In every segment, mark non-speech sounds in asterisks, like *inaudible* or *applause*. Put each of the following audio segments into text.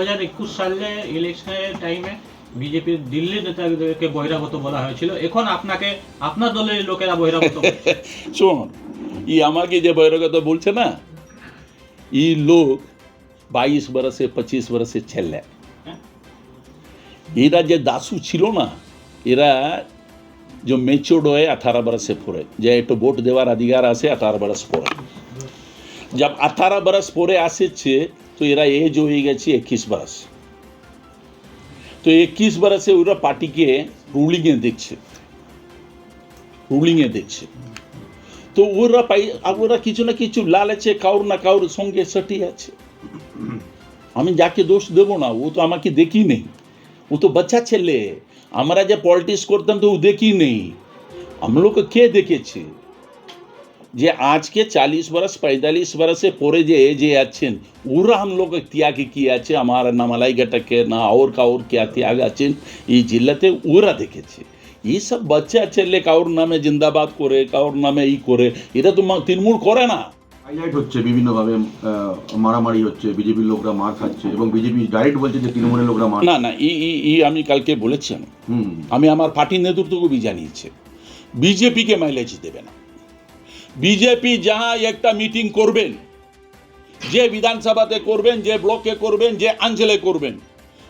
হাজার একুশ সালে ইলেকশনের টাইমে বিজেপির দিল্লির নেতাদেরকে বহিরাগত বলা হয়েছিল। এখন আপনাকে, আপনার দলের লোকেরা বহিরাগত *laughs* ই আমাকে যে বহিরাগত বলছে না, ই লোক বাইশ বরসে পঁচিশ বরসে ছেলে। এরা যে দাসু ছিল না, এরা যে মেচোর্ড হয়ে আঠারো বরসে পরে যে একটু ভোট দেওয়ার অধিকার আছে, আঠারো বরস পরে যখন আঠারো বরস পরে আসেছে তো এরা এজ হয়ে গেছে છે એકવીસ তো একত্রিশ বারাসে ওরা পার্টিকে রুলিংয়ে দেখছে। রুলিংয়ে দেখছে। তো ওরা পাই ওরা কিছু না কিছু লাল আছে, কাউর না কাউর সঙ্গে সটি আছে। আমি যাকে দোষ দেব না, ও তো আমাকে দেখি নেই। ও তো বাচ্চা ছেলে। আমরা যে পলিটিক্স করতাম তো ও দেখি নেই। আমলোকে কে দেখেছে? যে আজকে চালিশ বরস পঁয়তাল্লিশ বরসে পরে যে যে আছেন ওরা हम लोग ত্যাগ কি আছে আমার না মালাই ঘটকে না और কাউর কে ত্যাগ আছেন এই জেলাতে ওরা দেখেছে এইসব বাচ্চা ছেলে কাউর নামে জিন্দাবাদ করে কাউর নামে ই করে এটা তো মা- তৃণমূল করে না হাইলাইট হচ্ছে বিভিন্নভাবে আহ, মারামারি হচ্ছে বিজেপির লোকরা মার খাচ্ছে এবং বিজেপি ডাইরেক্ট বলছে যে তৃণমূলের লোকরা মার না না ই ই ই আমি কালকে বলেছি আমি হুম আমি আমার পার্টির নেতৃত্বকে বি জানিয়েছে বিজেপিকে মাইলেজ দেবে না বিজেপি যাহা একটা মিটিং করবেন, যে বিধানসভাতে করবেন, যে ব্লকে করবেন, যে অঞ্চলে করবেন,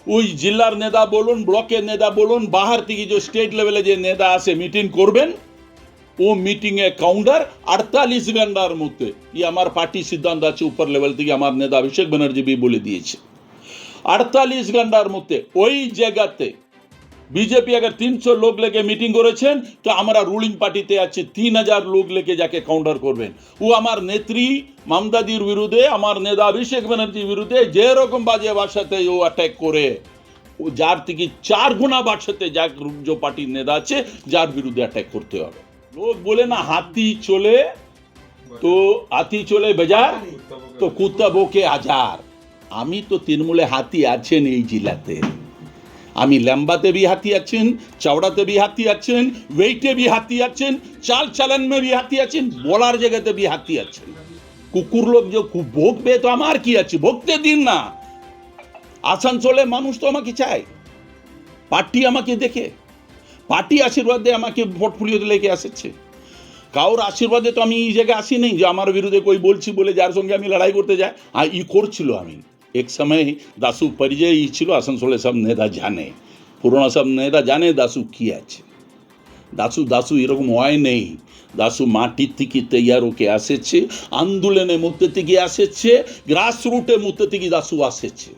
ওই জেলার নেতা বলুন, ব্লকের নেতা বলুন, বাহার থেকে যে স্টেট লেভেলে যে নেতা আসে মিটিং করবেন, ও মিটিংয়ে কাউন্টার আটতাল্লিশ ঘণ্টার মধ্যে, ই আমার পার্টি সিদ্ধান্ত আছে, উপর লেভেল থেকে আমার নেতা অভিষেক ব্যানার্জি বলে দিয়েছে। আটতাল্লিশ ঘণ্টার মধ্যে ওই জায়গাতে বিজেপি আগে তিনশো লোক লেগে মিটিং করেছেন, তো আমরা রুলিং পার্টিতে আছে তিন হাজার লোক লেগে যাকে কাউন্টার করবেন। ও আমার নেত্রী মামদাদির বিরুদ্ধে, আমার নেতা অভিষেক ব্যানার্জির বিরুদ্ধে যেরকম বাজে বাসাতে ও অ্যাটাক করে, ও যার থেকে চার গুণা বাসাতে যা যে পার্টির নেতা আছে, যার বিরুদ্ধে অ্যাটাক করতে হবে। লোক বলে না, হাতি চলে, তো হাতি চলে বেজার, তো কুত্তা বোকে আজার। আমি তো তৃণমূলে হাতি আছেন এই জেলাতে। আমি লম্বাতে भी হাতি আছেন চওড়াতে भी হাতি আছেন ওয়েটে भी হাতি আছেন চাল চালন में भी হাতি আছেন বলার জায়গাতে भी হাতি আছেন কুকুর লোক যে কু- ভোগবে তো আমার কি আছে ভোগতে দিন না আসানসোলে মানুষ তো আমাকে চায় পার্টি আমাকে দেখে পার্টি আশীর্বাদে আমাকে পোর্টফোলিওতে লেগে আসছে কারোর আশীর্বাদে তো আমি এই জায়গায় আসি নেই যে আমার বিরুদ্ধে কই বলছি বলে যার সঙ্গে আমি লড়াই করতে যাই আর ই করছিল আমি এক সময় দাসু পরিযায়ী ই ছিল আসানসোলে সব নেতা জানে পুরোনো সব নেতা জানে দাসু কি আছে দাসু দাসু এরকম হয় নেই দাসু মাটির থেকে তৈয়ার ওকে আসেছে আন্দোলনের মধ্যে থেকে আসেছে গ্রাস রুটের মধ্যে থেকে দাসু আসেছে